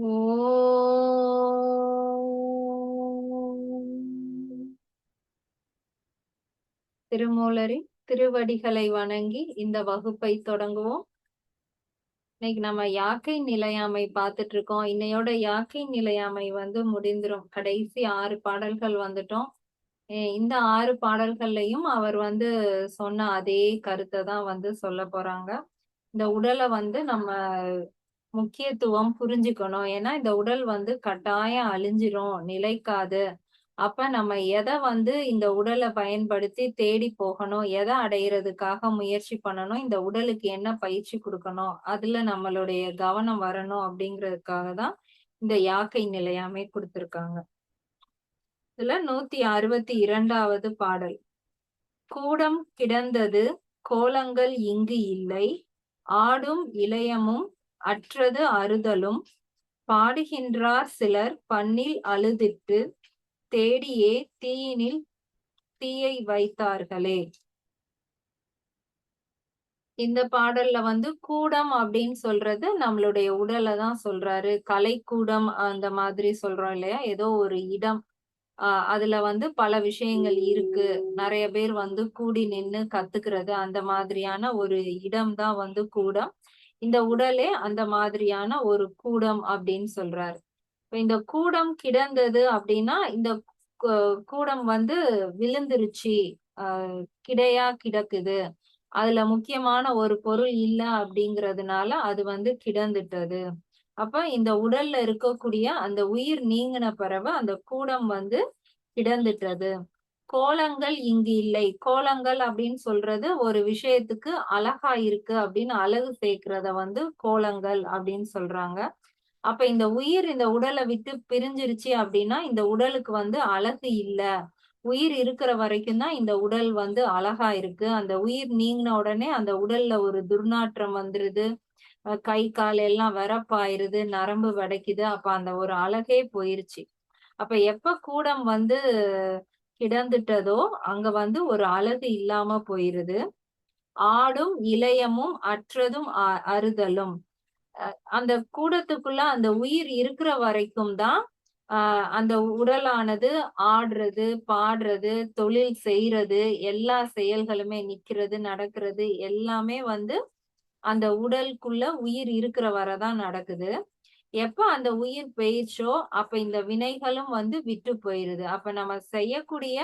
ஓம். திருமூலரின் திருவடிகளை வணங்கி இந்த வகுப்பை தொடங்குவோம். இன்னைக்கு நம்ம யாக்கை நிலையாமை பார்த்துட்டு இருக்கோம். இன்னையோட யாக்கை நிலையாமை வந்து முடிந்துரும். கடைசி ஆறு பாடல்கள் வந்துட்டோம். இந்த ஆறு பாடல்கள்லையும் அவர் வந்து சொன்ன அதே கருத்தை தான் வந்து சொல்ல போறாங்க. இந்த உடலை வந்து நம்ம முக்கியத்துவம் புரிஞ்சுக்கணும். ஏன்னா இந்த உடல் வந்து கட்டாயம் அழிஞ்சிரும் நிலைக்காது. அப்ப நம்ம எதை வந்து இந்த உடலை பயன்படுத்தி தேடி போகணும் எதை அடையிறதுக்காக முயற்சி பண்ணணும் இந்த உடலுக்கு என்ன பயிற்சி கொடுக்கணும் அதுல நம்மளுடைய கவனம் வரணும் அப்படிங்கிறதுக்காக தான் இந்த யாக்கை நிலையாமை கொடுத்திருக்காங்க. இதுல நூத்தி அறுபத்தி இரண்டாவது பாடல். கூடம் கிடந்தது கோலங்கள் இங்கு இல்லை ஆடும் இளையமும் அற்றது அறுதலும் பாடுகின்றார் சிலர் பண்ணில் அழுதிட்டு தேடியே தீயினில் தீயை வைத்தார்களே. இந்த பாடல்ல வந்து கூடம் அப்படின்னு சொல்றது நம்மளுடைய உடலை தான் சொல்றாரு. கலைக்கூடம் அந்த மாதிரி சொல்றோம் இல்லையா? ஏதோ ஒரு இடம். ஆஹ் அதுல வந்து பல விஷயங்கள் இருக்கு. நிறைய பேர் வந்து கூடி நின்னு கத்துக்கிறது அந்த மாதிரியான ஒரு இடம் தான் வந்து கூடம். இந்த உடலே அந்த மாதிரியான ஒரு கூடம் அப்படின்னு சொல்றாரு. இப்ப இந்த கூடம் கிடந்தது அப்படின்னா இந்த கூடம் வந்து விழுந்துருச்சு ஆஹ் கிடையா கிடக்குது. அதுல முக்கியமான ஒரு பொருள் இல்ல அப்படிங்கறதுனால அது வந்து கிடந்துட்டது. அப்ப இந்த உடல்ல இருக்கக்கூடிய அந்த உயிர் நீங்கின பிறகு அந்த கூடம் வந்து கிடந்துட்டது. கோலங்கள் இங்கு இல்லை. கோலங்கள் அப்படின்னு சொல்றது ஒரு விஷயத்துக்கு அழகா இருக்கு அப்படின்னு அழகு சேர்க்கிறத வந்து கோலங்கள் அப்படின்னு சொல்றாங்க. அப்ப இந்த உயிர் இந்த உடலை விட்டு பிரிஞ்சிருச்சு அப்படின்னா இந்த உடலுக்கு வந்து அழகு இல்ல. உயிர் இருக்கிற வரைக்கும் தான் இந்த உடல் வந்து அழகா இருக்கு. அந்த உயிர் நீங்கின உடனே அந்த உடல்ல ஒரு துர்நாற்றம் வந்துருது. கை கால் எல்லாம் வரப்பாயிருது நரம்பு வடைக்குது. அப்ப அந்த ஒரு அழகே போயிருச்சு. அப்ப எப்ப கூடம் வந்து கிடந்துட்டதோ அங்க வந்து ஒரு அழகு இல்லாம போயிருது. ஆடும் இளையமும் அற்றதும் அறுதலும். அந்த கூடத்துக்குள்ள அந்த உயிர் இருக்கிற வரைக்கும் தான் ஆஹ் அந்த உடலானது ஆடுறது பாடுறது தொழில் செய்யறது எல்லா செயல்களுமே நிக்கிறது நடக்கிறது எல்லாமே வந்து அந்த உடலுக்குள்ள உயிர் இருக்கிற வரதான் நடக்குது. எப்ப அந்த உயிர் பெயிர்ச்சோ அப்ப இந்த வினைகளும் வந்து விட்டு போயிருது. அப்ப நம்ம செய்யக்கூடிய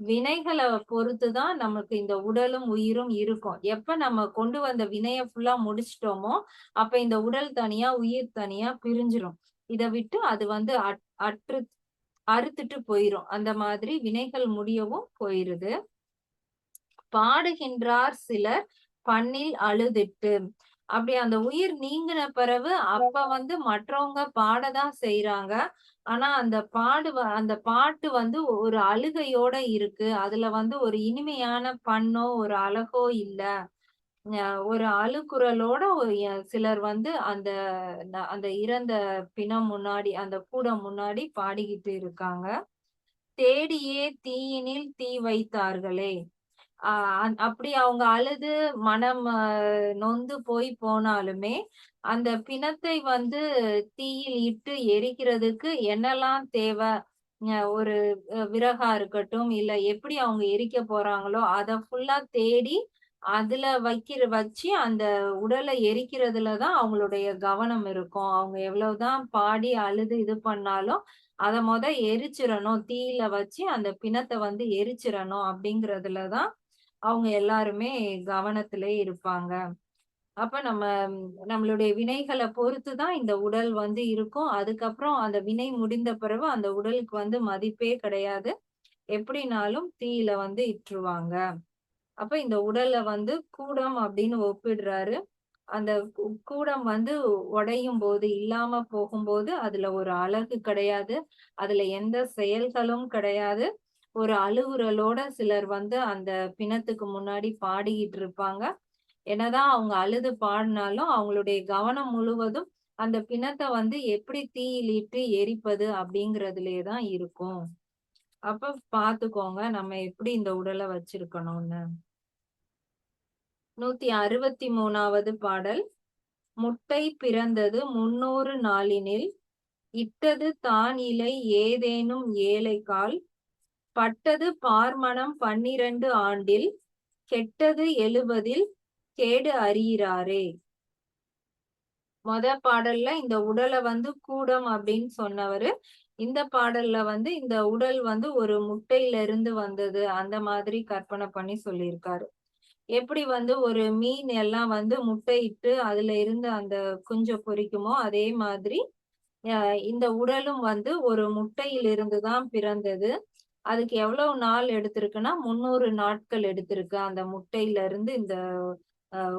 வினைகளை பொறுத்துதான் நமக்கு இந்த உடலும் உயிரும் இருக்கும். எப்ப நம்ம கொண்டு வந்த வினைய ஃபுல்லா முடிச்சிட்டோமோ அப்ப இந்த உடல் தனியா உயிர் தனியா பிரிஞ்சிரும். இதை விட்டு அது வந்து அற்று அறுத்துட்டு போயிரும். அந்த மாதிரி வினைகள் முடியவும் போயிருது. பாடுகின்றார் சிலர் பண்ணில் அழுதிட்டு. அப்படி அந்த உயிர் நீங்கின பிறகு அப்ப வந்து மற்றவங்க பாடதான் செய்யறாங்க ஆனா அந்த பாடு அந்த பாட்டு வந்து ஒரு அழுகையோட இருக்கு. அதுல வந்து ஒரு இனிமையான பண்ணோ ஒரு அழகோ இல்ல. ஒரு அழுக்குறலோட சிலர் வந்து அந்த அந்த இறந்த பிணம் முன்னாடி அந்த கூடம் முன்னாடி பாடிக்கிட்டு இருக்காங்க. தேடியே தீயினில் தீ வைத்தார்களே ஆஹ் அப்படி அவங்க அழுது மனம் நொந்து போய் போனாலுமே அந்த பிணத்தை வந்து தீயில் இட்டு எரிக்கிறதுக்கு என்னெல்லாம் தேவை ஒரு விறகா இருக்கட்டும் இல்ல எப்படி அவங்க எரிக்க போறாங்களோ அத ஃபுல்லா தேடி அதுல வைக்கிற வச்சு அந்த உடலை எரிக்கிறதுலதான் அவங்களுடைய கவனம் இருக்கும். அவங்க எவ்வளவுதான் பாடி அழுது இது பண்ணாலும் அத முத எரிச்சிடணும் தீயில வச்சு அந்த பிணத்தை வந்து எரிச்சிடணும் அப்படிங்கறதுலதான் அவங்க எல்லாருமே கவனத்திலே இருப்பாங்க. அப்ப நம்ம நம்மளுடைய வினைகளை பொறுத்து தான் இந்த உடல் வந்து இருக்கும். அதுக்கப்புறம் அந்த வினை முடிந்த பிறகு அந்த உடலுக்கு வந்து மதிப்பே கிடையாது. எப்படினாலும் தீயில வந்து இட்டுருவாங்க அப்ப இந்த உடலை வந்து கூடம் அப்படின்னு ஒப்பிடுறாரு. அந்த கூடம் வந்து உடையும் போது இல்லாம போகும்போது அதுல ஒரு அழகு கிடையாது. அதுல எந்த செயல்களும் கிடையாது. ஒரு அழுகுறலோட சிலர் வந்து அந்த பிணத்துக்கு முன்னாடி பாடிக்கிட்டு இருப்பாங்க. என்னதான் அவங்க அழுது பாடினாலும் அவங்களுடைய கவனம் முழுவதும் அந்த பிணத்தை வந்து எப்படி தீயிலிட்டு எரிப்பது அப்படிங்கறதுலயேதான் இருக்கும். அப்ப பாத்துக்கோங்க நம்ம எப்படி இந்த உடலை வச்சிருக்கணும்னு. நூத்தி அறுபத்தி மூணாவது பாடல் முட்டை பிறந்தது முன்னூறு நாளினில் இட்டது தான் இலை ஏதேனும் ஏழைக்கால் பட்டது பார்மணம் பன்னிரண்டு ஆண்டில் கெட்டது எழுபதில் கேடு அறியிறாரே மொத பாடல்ல இந்த உடலை வந்து கூடம் அப்படின்னு சொன்னவரு. இந்த பாடல்ல வந்து இந்த உடல் வந்து ஒரு முட்டையில இருந்து வந்தது. அந்த மாதிரி கற்பனை பண்ணி சொல்லியிருக்காரு. எப்படி வந்து ஒரு மீன் எல்லாம் வந்து முட்டையிட்டு அதுல இருந்து அந்த குஞ்சை பொரிக்குமோ அதே மாதிரி இந்த உடலும் வந்து ஒரு முட்டையிலிருந்து தான் பிறந்தது. அதுக்கு எவ்வளவு நாள் எடுத்திருக்குன்னா முந்நூறு நாட்கள் எடுத்திருக்கு அந்த முட்டையில இருந்து இந்த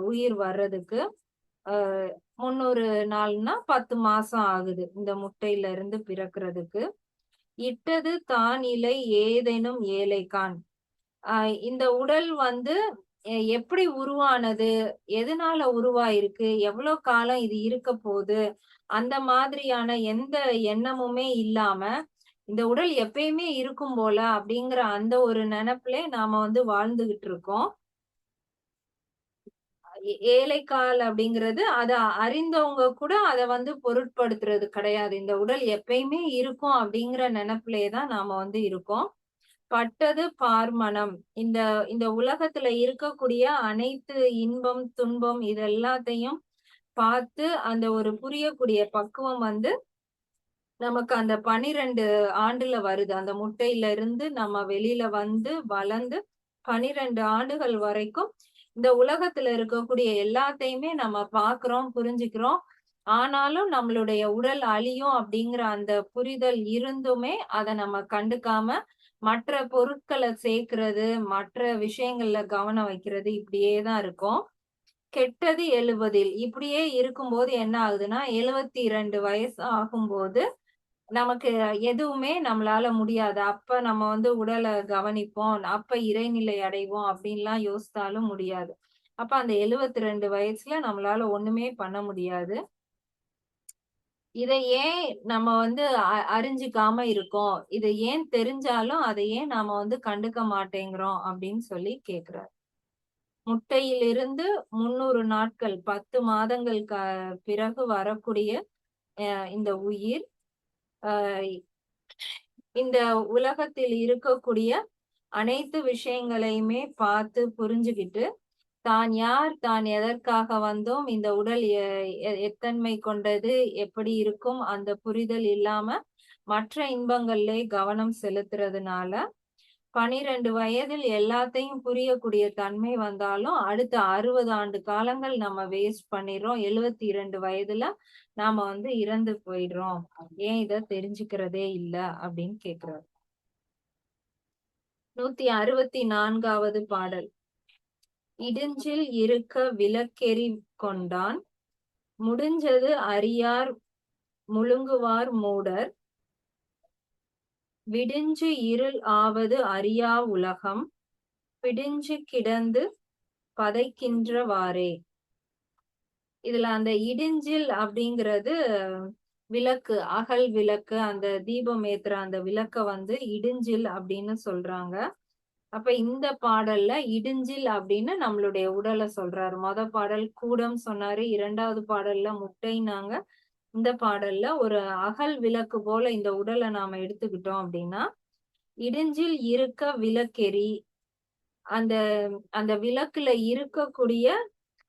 உயிர் வர்றதுக்கு. முந்நூறு நாள்னா பத்து மாசம் ஆகுது இந்த முட்டையில இருந்து பிறக்கிறதுக்கு. இட்டது தான் இலை ஏதேனும் ஏழைக்கான். ஆஹ் இந்த உடல் வந்து எப்படி உருவானது எதனால உருவாயிருக்கு எவ்வளவு காலம் இது இருக்க போகுது அந்த மாதிரியான எந்த எண்ணமுமே இல்லாம இந்த உடல் எப்பயுமே இருக்கும் போல அப்படிங்கிற அந்த ஒரு நினைப்புல நாம வந்து வாழ்ந்துகிட்டு இருக்கோம். ஏழைக்கால் அப்படிங்கிறது அதை அறிந்தவங்க கூட அதை வந்து பொருட்படுத்துறது கிடையாது. இந்த உடல் எப்பயுமே இருக்கும் அப்படிங்கிற நினைப்புலயே தான் நாம வந்து இருக்கோம். பட்டது பார்மணம். இந்த இந்த உலகத்துல இருக்கக்கூடிய அனைத்து இன்பம் துன்பம் இது எல்லாத்தையும் பார்த்து அந்த ஒரு புரியக்கூடிய பக்குவம் வந்து நமக்கு அந்த பனிரெண்டு ஆண்டுல வருது. அந்த முட்டையில இருந்து நம்ம வெளியில வந்து வளர்ந்து பனிரெண்டு ஆண்டுகள் வரைக்கும் இந்த உலகத்துல இருக்கக்கூடிய எல்லாத்தையுமே நம்ம பாக்குறோம் புரிஞ்சுக்கிறோம். ஆனாலும் நம்மளுடைய உடல் அழியும் அப்படிங்கிற அந்த புரிதல் இருந்துமே அதை நம்ம கண்டுக்காம மற்ற பொருட்களை சேர்க்கறது மற்ற விஷயங்கள்ல கவனம் வைக்கிறது இப்படியே தான் இருக்கும். கெட்டது எழுபதில் இப்படியே இருக்கும்போது என்ன ஆகுதுன்னா எழுபத்தி இரண்டு வயசு ஆகும்போது நமக்கு எதுவுமே நம்மளால முடியாது. அப்ப நம்ம வந்து உடலை கவனிப்போம். அப்ப இறைநிலை அடைவோம் அப்படின்லாம் யோசித்தாலும் முடியாது. அப்ப அந்த எழுவத்தி ரெண்டு வயசுல நம்மளால ஒண்ணுமே பண்ண முடியாது. இதை ஏன் நம்ம வந்து அறிஞ்சிக்காம இருக்கோம்? இதை ஏன் தெரிஞ்சாலும் அதை ஏன் நாம வந்து கண்டுக்க மாட்டேங்கிறோம் அப்படின்னு சொல்லி கேக்குறாரு. முட்டையிலிருந்து முன்னூறு நாட்கள் பத்து மாதங்கள் பிறகு வரக்கூடிய இந்த உயிர் இந்த உலகத்தில் இருக்கக்கூடிய அனைத்து விஷயங்களையுமே பார்த்து புரிஞ்சுக்கிட்டு தான் யார் தான் எதற்காக வந்தோம் இந்த உடல் எத்தன்மை கொண்டது எப்படி இருக்கும் அந்த புரிதல் இல்லாம மற்ற இன்பங்கள்லே கவனம் செலுத்துறதுனால பனிரெண்டு வயதில் எல்லாத்தையும் புரியக்கூடிய தன்மை வந்தாலும் அடுத்த அறுபது ஆண்டு காலங்கள் நம்ம வேஸ்ட் பண்ணிடுறோம். எழுவத்தி இரண்டு வயதுல நாம வந்து இறந்து போயிடுறோம். ஏன் இத தெரிஞ்சுக்கிறதே இல்ல அப்படின்னு கேக்குறாரு. நூத்தி அறுபத்தி நான்காவது பாடல். இடிஞ்சில் இருக்க விளக்கெறி கொண்டான். முடிஞ்சது அறியார் முழுங்குவார் மூடர். விடிஞ்சு இருள் ஆவது அறியா உலகம் பிடிஞ்சு கிடந்து பதைக்கின்றவாறே. இதுல அந்த இடிஞ்சில் அப்படிங்கிறது விளக்கு அகல் விளக்கு அந்த தீபம் ஏத்துற அந்த விளக்க வந்து இடிஞ்சில் அப்படின்னு சொல்றாங்க. அப்ப இந்த பாடல்ல இடிஞ்சில் அப்படின்னு நம்மளுடைய உடலை சொல்றாரு. மொத பாடல் கூடம் சொன்னாரு இரண்டாவது பாடல்ல முட்டைனாங்க இந்த பாடல்ல ஒரு அகல் விளக்கு போல இந்த உடலை நாம எடுத்துக்கிட்டோம் அப்படின்னா இடிஞ்சில் இருக்க விளக்கெறி அந்த அந்த விளக்குல இருக்கக்கூடிய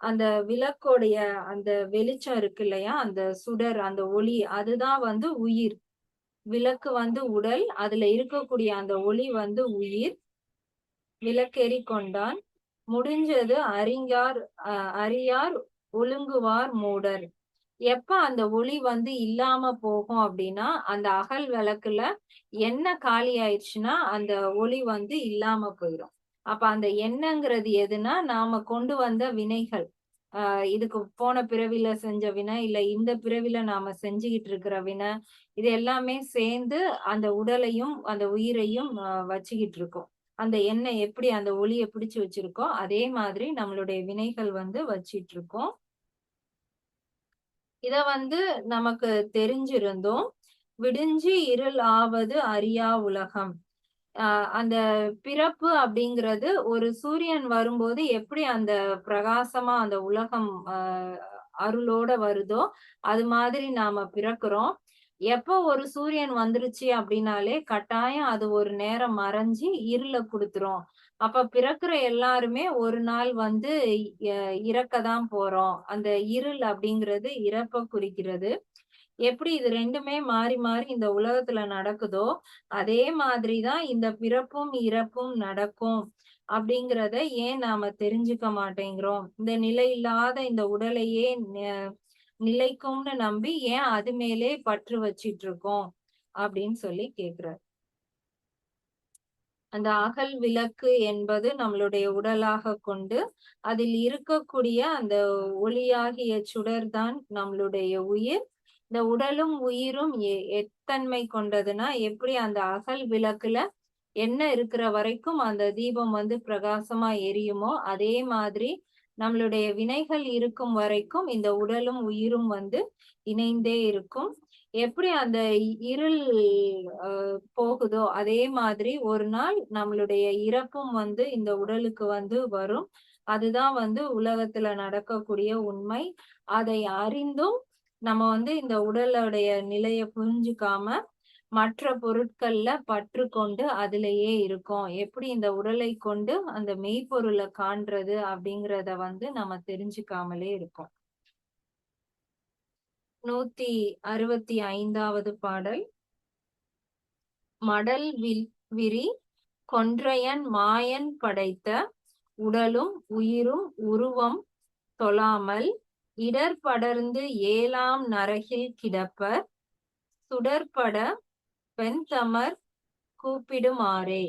அந்த விளக்கோடைய அந்த வெளிச்சம் இருக்கு இல்லையா? அந்த சுடர் அந்த ஒளி அதுதான் வந்து உயிர். விளக்கு வந்து உடல் அதுல இருக்கக்கூடிய அந்த ஒளி வந்து உயிர். விளக்கெறி கொண்டான். முடிஞ்சது அறிஞார் அறியார் ஒழுங்குவார் மூடர். எப்ப அந்த ஒளி வந்து இல்லாம போகும் அப்படின்னா அந்த அகல் விளக்குல என்ன காலி ஆயிடுச்சுன்னா அந்த ஒளி வந்து இல்லாம போயிடும் அப்ப அந்த எண்ணங்கிறது எதுனா நாம கொண்டு வந்த வினைகள். ஆஹ் இதுக்கு போன பிறவில செஞ்ச வினை இல்ல இந்த பிறவில நாம செஞ்சுக்கிட்டு இருக்கிற வினை இது எல்லாமே சேர்ந்து அந்த உடலையும் அந்த உயிரையும் வச்சுக்கிட்டு இருக்கோம். அந்த எண்ணெய் எப்படி அந்த ஒளியை பிடிச்சு வச்சிருக்கோ அதே மாதிரி நம்மளுடைய வினைகள் வந்து வச்சிட்டு இருக்கோம். இத வந்து நமக்கு தெரிஞ்சிருந்தோம் விடிஞ்சு இருள் ஆவது அரியா உலகம். ஆஹ் அந்த பிறப்பு அப்படிங்கிறது ஒரு சூரியன் வரும்போது எப்படி அந்த பிரகாசமா அந்த உலகம் அருளோட வருதோ அது மாதிரி நாம பிறக்கிறோம். எப்போ ஒரு சூரியன் வந்துருச்சு அப்படின்னாலே கட்டாயம் அது ஒரு நேரம் மறைஞ்சு இருள கொடுத்துரும். அப்ப பிறக்கிற எல்லாருமே ஒரு நாள் வந்து இறக்கதான் போறோம். அந்த இருள் அப்படிங்கிறது இறப்ப குறிக்கிறது. எப்படி இது ரெண்டுமே மாறி மாறி இந்த உலகத்துல நடக்குதோ அதே மாதிரிதான் இந்த பிறப்பும் இறப்பும் நடக்கும் அப்படிங்கிறத ஏன் நாம தெரிஞ்சுக்க மாட்டேங்கிறோம்? இந்த நிலை இல்லாத இந்த உடலையே நிலைக்கும்னு நம்பி ஏன் அது மேலே பற்று வச்சிட்டு இருக்கோம் அப்படின்னு சொல்லி கேக்குறாரு. அந்த அகல் விளக்கு என்பது நம்மளுடைய உடலாக கொண்டு அதில் இருக்கக்கூடிய அந்த ஒளியாகிய சுடர் தான் நம்மளுடைய உயிர். இந்த உடலும் உயிரும் எத்தன்மை கொண்டதுன்னா எப்படி அந்த அகல் விளக்குல என்ன இருக்கிற வரைக்கும் அந்த தீபம் வந்து பிரகாசமா எரியுமோ அதே மாதிரி நம்மளுடைய வினைகள் இருக்கும் வரைக்கும் இந்த உடலும் உயிரும் வந்து இணைந்தே இருக்கும். எப்படி அந்த இருள் போகுதோ அதே மாதிரி ஒரு நாள் நம்மளுடைய இறப்பும் வந்து இந்த உடலுக்கு வந்து வரும். அதுதான் வந்து உலகத்துல நடக்கக்கூடிய உண்மை. அதை அறிந்தும் நம்ம வந்து இந்த உடலுடைய நிலைய புரிஞ்சுக்காம மற்ற பொருட்கள்ல பற்று கொண்டு அதுலயே இருக்கும். எப்படி இந்த உடலை கொண்டு அந்த மெய்ப்பொருளை காண்றது அப்படிங்கிறத வந்து நம்ம தெரிஞ்சுக்காமலே இருக்கோம். நூத்தி அறுபத்தி ஐந்தாவது பாடல். மடல் விரி கொன்றையன் மாயன் படைத்த உடலும் உயிரும் உருவம் தொழாமல் இடர் படர்ந்து ஏழாம் நரகில் கிடப்பர். சுடற்பட பெண்தமர் கூப்பிடுமாறே.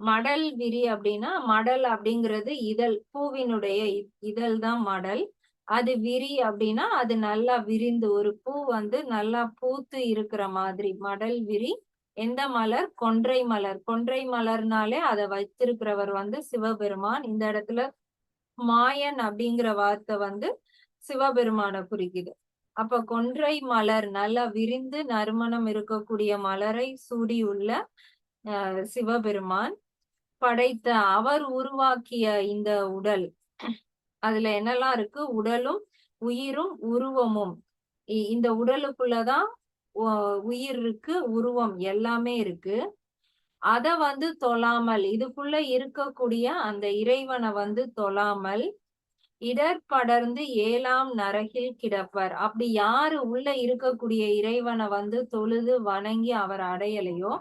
மடல் விரி அப்படின்னா மடல் அப்படிங்கிறது இதழ் பூவினுடைய இதழ் தான் மடல். அது விரி அப்படின்னா அது நல்லா விரிந்து ஒரு பூ வந்து நல்லா பூத்து இருக்கிற மாதிரி மடல் விரி. எந்த மலர்? கொன்றை மலர். கொன்றை மலர்னாலே அதை வைத்திருக்கிறவர் வந்து சிவபெருமான். இந்த இடத்துல மாயன் அப்படிங்கிற வார்த்தை வந்து சிவபெருமான குறிக்குது. அப்ப கொன்றை மலர் நல்லா விரிந்து நறுமணம் இருக்கக்கூடிய மலரை சூடியுள்ள சிவபெருமான் படைத்த அவர் உருவாக்கிய இந்த உடல். அதுல என்னெல்லாம் இருக்கு? உடலும் உயிரும் உருவமும். இந்த உடலுக்குள்ளதான் உயிர் இருக்கு உருவம் எல்லாமே இருக்கு. அத வந்து தொழாமல் இதுக்குள்ள இருக்கக்கூடிய அந்த இறைவனை வந்து தொழாமல் இடர் படர்ந்து ஏழாம் நரகில் கிடப்பர். அப்படி யாரு உள்ள இருக்கக்கூடிய இறைவனை வந்து தொழுது வணங்கி அவர் அடையலையோ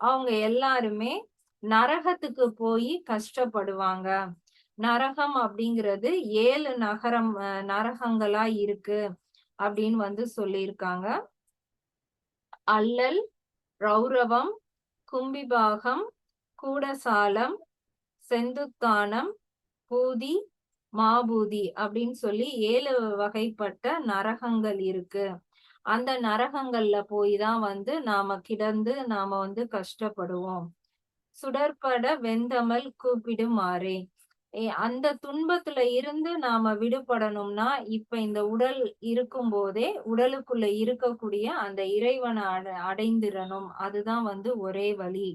அவங்க எல்லாருமே நரகத்துக்கு போய் கஷ்டப்படுவாங்க. நரகம் அப்படிங்கிறது ஏழு நகரம் நரகங்களா இருக்கு அப்படின்னு வந்து சொல்லியிருக்காங்க. அல்லல் ரௌரவம் கும்பிபாகம் கூடசாலம் செந்துத்தானம் பூதி மாபூதி அப்படின்னு சொல்லி ஏழு வகைப்பட்ட நரகங்கள் இருக்கு. அந்த நரகங்கள்ல போய் தான் வந்து நாம கிடந்து நாம வந்து கஷ்டப்படுவோம். சுடற்பட வெந்தமல் கூப்பிடுமாறே. அந்த துன்பத்துல இருந்து நாம விடுபடணும்னா இப்ப இந்த உடல் இருக்கும் போதே உடலுக்குள்ள இருக்கக்கூடிய அந்த இறைவனை அடைந்திரணும் அதுதான் வந்து ஒரே வழி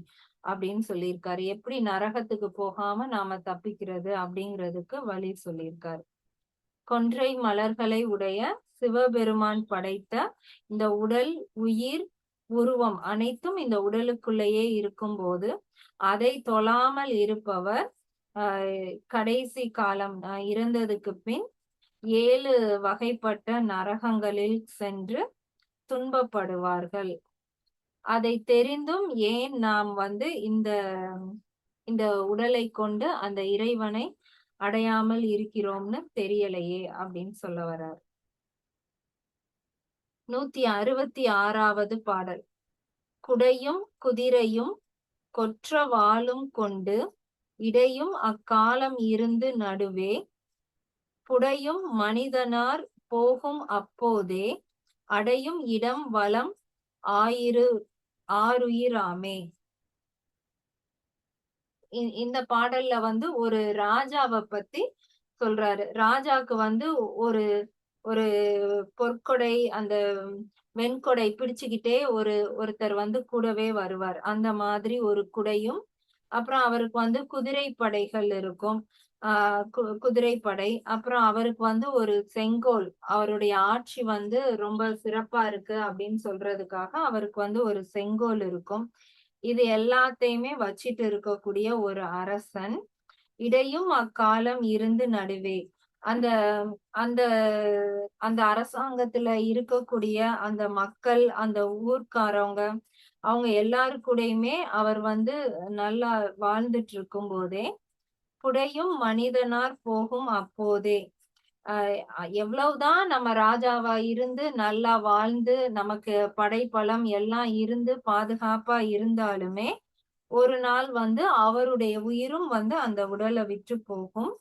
அப்படின்னு சொல்லியிருக்காரு. எப்படி நரகத்துக்கு போகாம நாம தப்பிக்கிறது அப்படிங்கிறதுக்கு வழி சொல்லியிருக்காரு. கொன்றை மலர்களை உடைய சிவபெருமான் படைத்த இந்த உடல் உயிர் உருவம் அனைத்தும் இந்த உடலுக்குள்ளேயே இருக்கும் போது அதை தொழாமல் இருப்பவர் கடைசி காலம் இறந்ததுக்கு பின் ஏழு வகைப்பட்ட நரகங்களில் சென்று துன்பப்படுவார்கள். அதை தெரிந்தும் ஏன் நாம் வந்து இந்த இந்த உடலை கொண்டு அந்த இறைவனை அடையாமல் இருக்கிறோம்னு தெரியலையே அப்படின்னு சொல்ல வர்றார். நூத்தி அறுபத்தி ஆறாவது பாடல். குடையும் குதிரையும் கொற்ற வாளும் கொண்டு இடையும் அக்காலம் இருந்து நடுவே புடையும் மனிதனார் போகும் அப்போதே அடையும் இடம் வளம் ஆயிரு ஆறுயிராமே. இந்த பாடல்ல வந்து ஒரு ராஜாவை பத்தி சொல்றாரு. ராஜாக்கு வந்து ஒரு ஒரு பொற்கொடை அந்த வெண்கொடை பிடிச்சுக்கிட்டே ஒரு ஒருத்தர் வந்து கூடவே வருவார். அந்த மாதிரி ஒரு குடையும் அப்புறம் அவருக்கு வந்து குதிரை படைகள் இருக்கும். ஆஹ் குதிரைப்படை அப்புறம் அவருக்கு வந்து ஒரு செங்கோல். அவருடைய ஆட்சி வந்து ரொம்ப சிறப்பா இருக்கு அப்படின்னு சொல்றதுக்காக அவருக்கு வந்து ஒரு செங்கோல் இருக்கும். இது எல்லாத்தையுமே வச்சிட்டு இருக்கக்கூடிய ஒரு அரசன். இடையும் அக்காலம் இருந்து நடுவே. அந்த அந்த அந்த அரசாங்கத்துல இருக்கக்கூடிய அந்த மக்கள் அந்த ஊர்க்காரவங்க அவங்க எல்லாரு கூடயுமே அவர் வந்து நல்லா வாழ்ந்துட்டு இருக்கும் போதே புடையும் மனிதனார் போகும் அப்போதே. ஆஹ் எவ்வளவுதான் நம்ம ராஜாவா இருந்து நல்லா வாழ்ந்து நமக்கு படைப்பலம் எல்லாம் இருந்து பாதுகாப்பா இருந்தாலுமே ஒரு நாள் வந்து அவருடைய உயிரும் வந்து அந்த உடலை விற்று போகும்.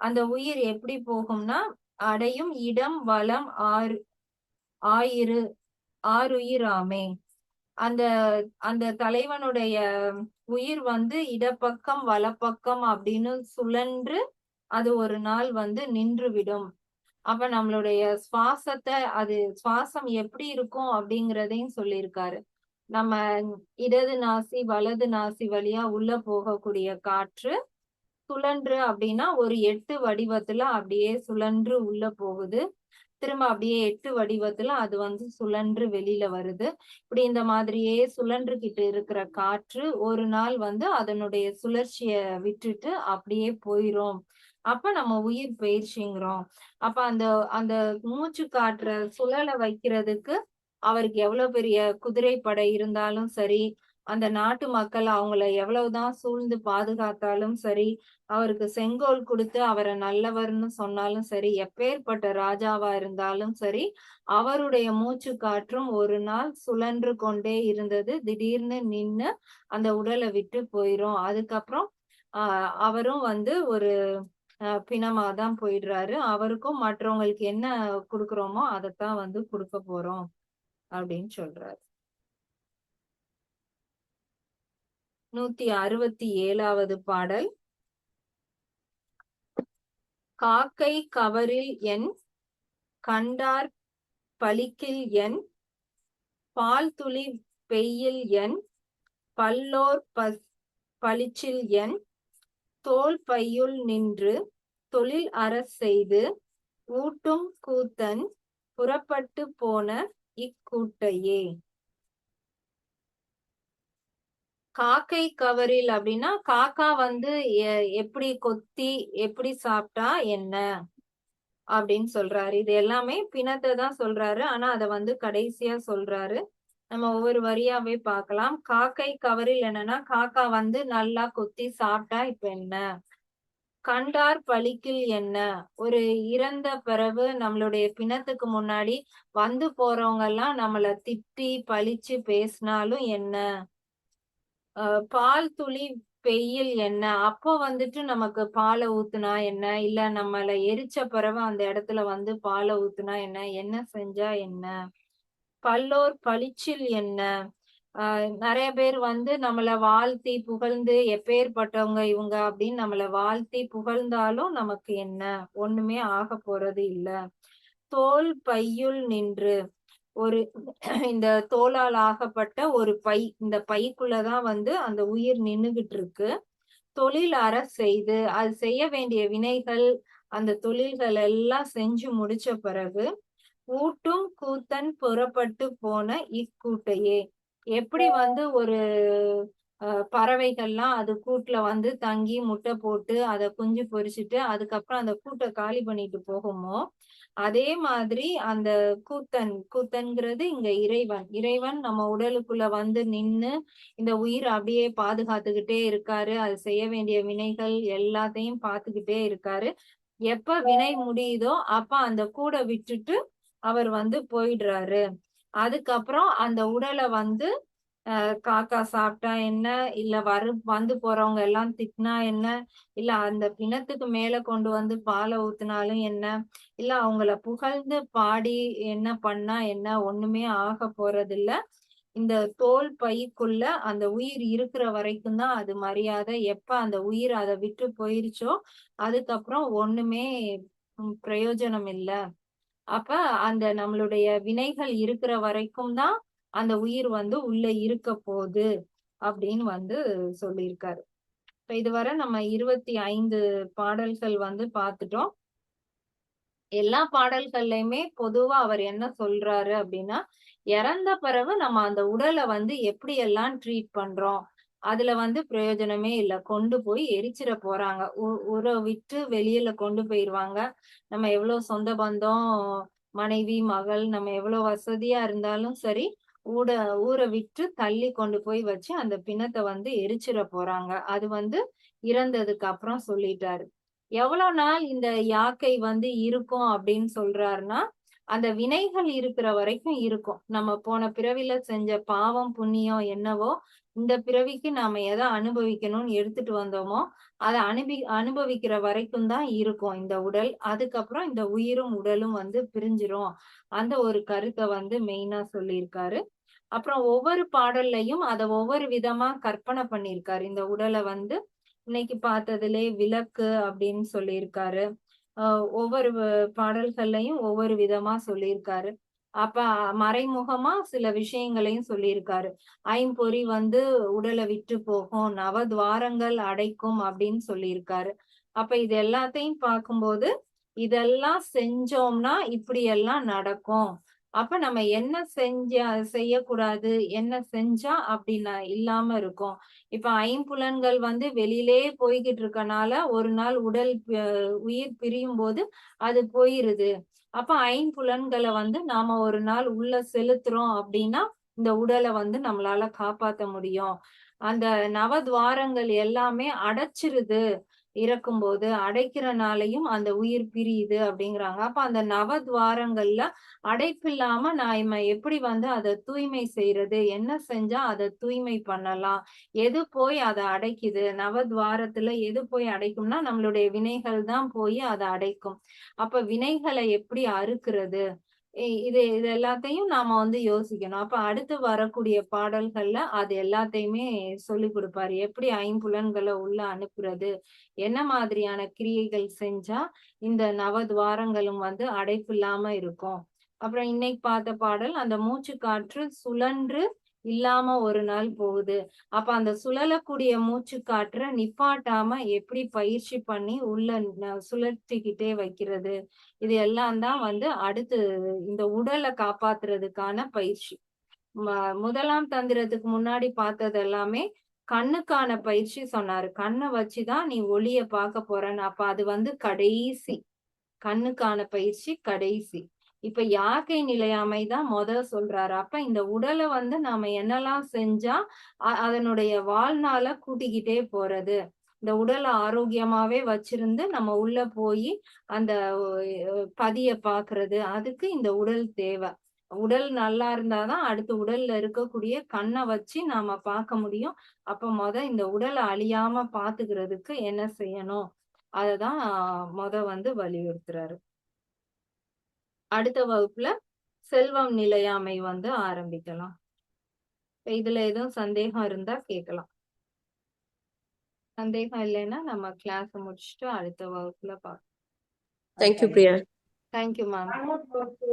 அந்த உயிர் எப்படி போகும்னா அடையும் இடம் வளம் ஆறு ஆயிரு ஆறுயிராமே. அந்த அந்த தலைவனுடைய உயிர் வந்து இடப்பக்கம் வலப்பக்கம் அப்படின்னு சுழன்று அது ஒரு நாள் வந்து நின்று விடும் அப்ப நம்மளுடைய சுவாசத்தை அது சுவாசம் எப்படி இருக்கும் அப்படிங்கிறதையும் சொல்லியிருக்காரு. நம்ம இடது நாசி வலது நாசி வழியா உள்ள போகக்கூடிய காற்று சுழன்று அப்படின்னா ஒரு எட்டு வடிவத்துல அப்படியே சுழன்று உள்ள போகுது. திரும்ப அப்படியே எட்டு வடிவத்துல அது வந்து சுழன்று வெளியில வருது. இப்படி இந்த மாதிரியே சுழன்றுகிட்டு இருக்கிற காற்று ஒரு நாள் வந்து அதனுடைய சுழற்சிய விட்டுட்டு அப்படியே போயிரும். அப்ப நம்ம உயிர் பயிற்சிங்கிறோம். அப்ப அந்த அந்த மூச்சு காற்ற சுழல வைக்கிறதுக்கு அவருக்கு எவ்வளவு பெரிய குதிரைப்படை இருந்தாலும் சரி அந்த நாட்டு மக்கள் அவங்கள எவ்வளவுதான் சூழ்ந்து பாதுகாத்தாலும் சரி அவருக்கு செங்கோல் கொடுத்து அவரை நல்லவர்னு சொன்னாலும் சரி எப்பேற்பட்ட ராஜாவா இருந்தாலும் சரி அவருடைய மூச்சு காற்றும் ஒரு நாள் சுழன்று கொண்டே இருந்தது. திடீர்னு நின்னு அந்த உடலை விட்டு போயிரும். அதுக்கப்புறம் ஆஹ் அவரும் வந்து ஒரு பிணமா தான் போயிடுறாரு. அவருக்கும் மற்றவங்களுக்கு என்ன கொடுக்குறோமோ அதைத்தான் வந்து கொடுக்க போறோம் அப்படின்னு சொல்றாரு. நூத்தி அறுபத்தி ஏழாவது பாடல். காக்கை கவரில் என் கண்டார் பலிக்கில் என் பால் துளி பெய்யில் என் பல்லோர் பஸ் பளிச்சில் என் தோல் பையுள் நின்று தொழில் அறச் செய்து ஊட்டும் கூத்தன் புறப்பட்டு போன இக்கூட்டையே. காக்கை கவரில் அப்படின்னா காக்கா வந்து எப்படி கொத்தி எப்படி சாப்பிட்டா என்ன அப்படின்னு சொல்றாரு. இது எல்லாமே பிணத்தை தான் சொல்றாரு. ஆனா அத வந்து கடைசியா சொல்றாரு. நம்ம ஒவ்வொரு வரியாவே பார்க்கலாம். காக்கை கவரில் என்னன்னா காக்கா வந்து நல்லா கொத்தி சாப்பிட்டா இப்ப என்ன? கண்டார் பழிக்கில் என்ன? ஒரு இறந்த பிறகு நம்மளுடைய பிணத்துக்கு முன்னாடி வந்து போறவங்க எல்லாம் நம்மள திட்டி பழிச்சு பேசினாலும் என்ன? பால் துளி பெயில் என்ன? அப்போ வந்துட்டு நமக்கு பாலை ஊத்துனா என்ன? இல்ல நம்மள எரிச்ச பிறவை அந்த இடத்துல வந்து பாலை ஊத்துனா என்ன? என்ன செஞ்சா என்ன? பல்லோர் பளிச்சில் என்ன? ஆஹ் நிறைய பேர் வந்து நம்மள வாழ்த்தி புகழ்ந்து எப்பேற்பட்டவங்க இவங்க அப்படின்னு நம்மள வாழ்த்தி புகழ்ந்தாலும் நமக்கு என்ன? ஒண்ணுமே ஆக போறது இல்ல. தோல் பையுள் நின்று ஒரு இந்த தோலால் ஆகப்பட்ட ஒரு பை இந்த பைக்குள்ளதான் வந்து அந்த உயிர் நின்னுகிட்டு இருக்கு தொழில் அற செய்து அது செய்ய வேண்டிய வினைகள் அந்த தொழில்கள் எல்லாம் செஞ்சு முடிச்ச பிறகு ஊட்டும் கூத்தன் புறப்பட்டு போன இக்கூட்டையே. எப்படி வந்து ஒரு பறவைகள்லாம் அது கூட்டுல வந்து தங்கி முட்டை போட்டு அதை குஞ்சு பொறிச்சிட்டு அதுக்கப்புறம் அந்த கூட்டை காலி பண்ணிட்டு போகுமோ அதே மாதிரி அந்த கூத்தன் கூத்தன்கிறது இங்க இறைவன். இறைவன் நம்ம உடலுக்குள்ள வந்து நின்னு இந்த உயிர் அப்படியே பாதுகாத்துக்கிட்டே இருக்காரு. அது செய்ய வேண்டிய வினைகள் எல்லாத்தையும் பார்த்துக்கிட்டே இருக்காரு. எப்ப வினை முடியுதோ அப்ப அந்த கூடை விட்டுட்டு அவர் வந்து போயிடுறாரு. அதுக்கப்புறம் அந்த உடலை வந்து காக்கா சாப்பிட்டா என்ன? இல்ல வரு வந்து போறவங்க எல்லாம் திட்டினா என்ன? இல்ல அந்த பிணத்துக்கு மேல கொண்டு வந்து பாலை ஊத்தினாலும் என்ன? இல்ல அவங்கள புகழ்ந்து பாடி என்ன பண்ணா என்ன? ஒண்ணுமே ஆக போறது இல்ல இந்த தோல் பைக்குள்ள அந்த உயிர் இருக்கிற வரைக்கும் தான் அது மரியாதை. எப்ப அந்த உயிர் அதை விட்டு போயிருச்சோ அதுக்கப்புறம் ஒண்ணுமே பிரயோஜனம் இல்லை. அப்ப அந்த நம்மளுடைய வினைகள் இருக்கிற வரைக்கும் தான் அந்த உயிர் வந்து உள்ள இருக்க போகுது அப்படின்னு வந்து சொல்லியிருக்காரு. இப்ப இதுவரை நம்ம இருபத்தி ஐந்து பாடல்கள் வந்து பார்த்துட்டோம். எல்லா பாடல்கள்லயுமே பொதுவா அவர் என்ன சொல்றாரு அப்படின்னா இறந்த பிறகு நம்ம அந்த உடலை வந்து எப்படி எல்லாம் ட்ரீட் பண்றோம்? அதுல வந்து பிரயோஜனமே இல்ல. கொண்டு போய் எரிச்சிட போறாங்க. ஊ- விட்டு வெளியில கொண்டு போயிருவாங்க. நம்ம எவ்வளவு சொந்த பந்தம் மனைவி மகள் நம்ம எவ்வளவு வசதியா இருந்தாலும் சரி ஊட ஊரை விட்டு தள்ளி கொண்டு போய் வச்சு அந்த பிணத்தை வந்து எரிச்சிட போறாங்க. அது வந்து இறந்ததுக்கு அப்புறம் சொல்லிட்டாரு. எவ்வளவு நாள் இந்த யாக்கை வந்து இருக்கும் அப்படின்னு சொல்றாருன்னா அந்த வினைகள் இருக்கிற வரைக்கும் இருக்கும். நம்ம போன பிறவில செஞ்ச பாவம் புண்ணியம் என்னவோ இந்த பிறவிக்கு நாம எதை அனுபவிக்கணும்னு எடுத்துட்டு வந்தோமோ அதை அனுபவி அனுபவிக்கிற வரைக்கும் தான் இருக்கும் இந்த உடல். அதுக்கப்புறம் இந்த உயிரும் உடலும் வந்து பிரிஞ்சிரும். அந்த ஒரு கருத்தை வந்து மெயினா சொல்லியிருக்காரு. அப்புறம் ஒவ்வொரு பாடல்லையும் அதை ஒவ்வொரு விதமா கற்பனை பண்ணியிருக்காரு. இந்த உடலை வந்து இன்னைக்கு பார்த்ததுலே விளக்கு அப்படின்னு சொல்லியிருக்காரு. ஒவ்வொரு பாடல்கள்லையும் ஒவ்வொரு விதமா சொல்லியிருக்காரு. அப்ப மறைமுகமா சில விஷயங்களையும் சொல்லியிருக்காரு. ஐம்பொறி வந்து உடலை விட்டு போகும் நவத்வாரங்கள் அடைக்கும் அப்படின்னு சொல்லியிருக்காரு. அப்ப இது எல்லாத்தையும் பார்க்கும்போது இதெல்லாம் செஞ்சோம்னா இப்படி எல்லாம் நடக்கும். அப்ப நம்ம என்ன செஞ்ச செய்யக்கூடாது என்ன செஞ்சா அப்படின்னா இல்லாம இருக்கும். இப்ப ஐம்புலன்கள் வந்து வெளியிலே போய்கிட்டு இருக்கனால ஒரு நாள் உடல் உயிர் பிரியும் போது அது போயிருது. அப்ப ஐம்புலன்களை வந்து நாம ஒரு நாள் உள்ள செலுத்துறோம் அப்படின்னா இந்த உடலை வந்து நம்மளால காப்பாத்த முடியும். அந்த நவத்வாரங்கள் எல்லாமே அடைச்சிருது இறக்கும்போது அடைக்கிறனாலையும் அந்த உயிர் பிரியுது அப்படிங்கிறாங்க. அப்ப அந்த நவத்வாரங்கள்ல அடைப்பில்லாம நாம எப்படி வந்து அதை தூய்மை செய்யறது என்ன செஞ்சா அதை தூய்மை பண்ணலாம் எது போய் அதை அடைக்குது நவத்வாரத்துல எது போய் அடைக்கும்னா நம்மளுடைய வினைகள் தான் போய் அதை அடைக்கும். அப்ப வினைகளை எப்படி அறுக்கிறது இது இது எல்லாத்தையும் நாம வந்து யோசிக்கணும். அப்ப அடுத்து வரக்கூடிய பாடல்கள்ல அது எல்லாத்தையுமே சொல்லி கொடுப்பாரு. எப்படி ஐம்புலன்களை உள்ள அனுப்புறது? என்ன மாதிரியான கிரியைகள் செஞ்சா இந்த நவத்வாரங்களும் வந்து அடைப்பு இல்லாம இருக்கும்? அப்புறம் இன்னைக்கு பார்த்த பாடல் அந்த மூச்சு காற்று சுழன்று இல்லாம ஒரு நாள் போகுது. அப்ப அந்த சுழலக்கூடிய மூச்சு காற்றை நிப்பாட்டாம எப்படி பயிற்சி பண்ணி உள்ள ந- சுழற்றிக்கிட்டே வைக்கிறது. இது எல்லாம் தான் வந்து அடுத்து இந்த உடலை காப்பாத்துறதுக்கான பயிற்சி. ம- முதலாம் தந்திரத்துக்கு முன்னாடி பார்த்தது எல்லாமே கண்ணுக்கான பயிற்சி சொன்னாரு. கண்ணை வச்சுதான் நீ ஒளிய பார்க்க போறன்னு. அப்ப அது வந்து கடைசி. கண்ணுக்கான பயிற்சி கடைசி. இப்ப யாக்கை நிலையாமை தான் முத சொல்றாரு. அப்ப இந்த உடலை வந்து நாம என்னெல்லாம் செஞ்சா அதனுடைய வாழ்நாள கூட்டிக்கிட்டே போறது. இந்த உடலை ஆரோக்கியமாவே வச்சிருந்து நம்ம உள்ள போய் அந்த பதிய பாக்குறது. அதுக்கு இந்த உடல் தேவை. உடல் நல்லா இருந்தாதான் அடுத்து உடல்ல இருக்கக்கூடிய கண்ணை வச்சு நாம பார்க்க முடியும். அப்ப முத இந்த உடலை அழியாம பாத்துக்கிறதுக்கு என்ன செய்யணும்? அததான் முத வந்து வலியுறுத்துறாரு. அடுத்த வகுப்புல செல்வம் நிலையாமை வந்து ஆரம்பிக்கலாம் இதுல எதுவும் சந்தேகம் இருந்தா கேட்கலாம் சந்தேகம் இல்லைன்னா நம்ம கிளாஸ் முடிச்சுட்டு அடுத்த வகுப்புல பார்க்கலாம் Thank you, Priya. Thank you ma'am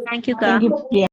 தேங்க்யூக்கா Thank you, Priya.